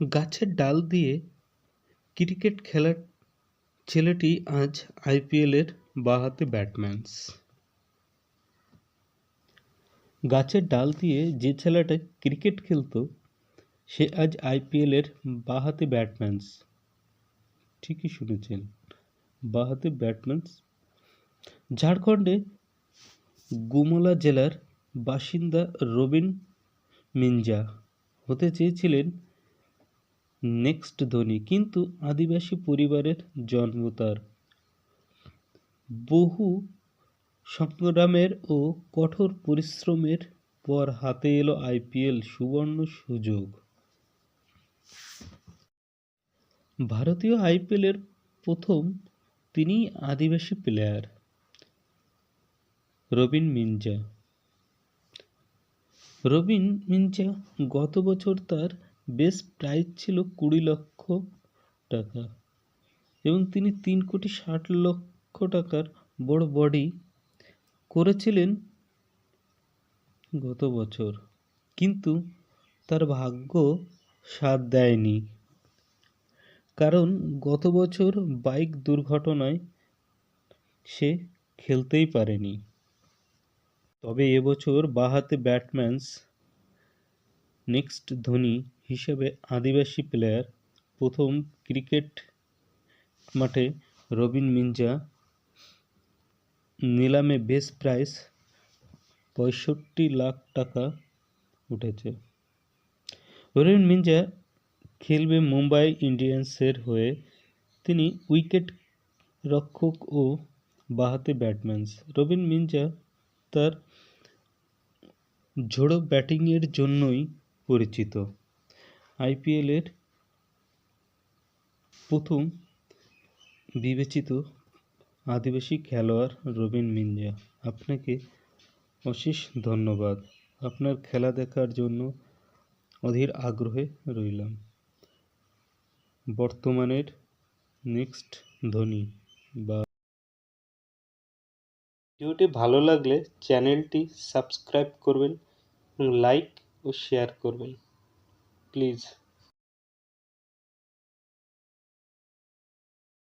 গাছের ডাল দিয়ে ক্রিকেট খেলার ছেলেটি আজ আইপিএলের বাঁহাতি ব্যাটম্যান গাছের ডাল দিয়ে যে ছেলেটা ক্রিকেট খেলতো, সে আজ আইপিএলের বাঁহাতি ব্যাটম্যান ঠিকই শুনেছেন বাঁহাতি ব্যাটম্যান ঝাড়খণ্ডে গুমলা জেলার বাসিন্দা রবিন মিঞ্জা হতে চেয়েছিলেন নেক্সট ধোনি, কিন্তু আদিবাসী পরিবারের জন্ম তার। বহু সংগ্রামের ও কঠোর পরিশ্রমের পর হাতে এলো আইপিএল সুবর্ণ সুযোগ। ভারতীয় আইপিএলের প্রথম তিনি আদিবাসী প্লেয়ার রবিন মিঞ্জা রবিন মিঞ্জা গত বছর তার বেস প্রাইজ ছিল কুড়ি লক্ষ টাকা এবং তিনি তিন কোটি ষাট লক্ষ টাকার বড় বডি করেছিলেন গত বছর। কিন্তু তার ভাগ্য সাথ দেয়নি। কারণ গত বছর বাইক দুর্ঘটনায় সে খেলতেই পারেনি। তবে এবছর বাঁহাতি ব্যাটম্যানস নেক্সট ধোনি হিসেবে আদিবাসী প্লেয়ার প্রথম ক্রিকেট মাঠে রবিন মিঞ্জা নিলামে বেস প্রাইস পঁয়ষট্টি লাখ টাকা উঠেছে। রবিন মিঞ্জা খেলবে মুম্বাই ইন্ডিয়ান্সের হয়ে। তিনি উইকেট রক্ষক ও বাঁহাতি ব্যাটম্যান রবিন মিঞ্জা তার ঝোড়ো ব্যাটিংয়ের জন্যই পরিচিত। আইপিএলের প্রথম বিবেচিত আদিবাসী খেলোয়াড় রবিন মিঞ্জা আপনাকে অশেষ ধন্যবাদ। আপনার খেলা দেখার জন্য অধীর আগ্রহে রইলাম। বর্তমানের নেক্সট ধোনি বা ভিডিওটি ভালো লাগলে চ্যানেলটি সাবস্ক্রাইব করবেন, লাইক ও শেয়ার করবেন। please.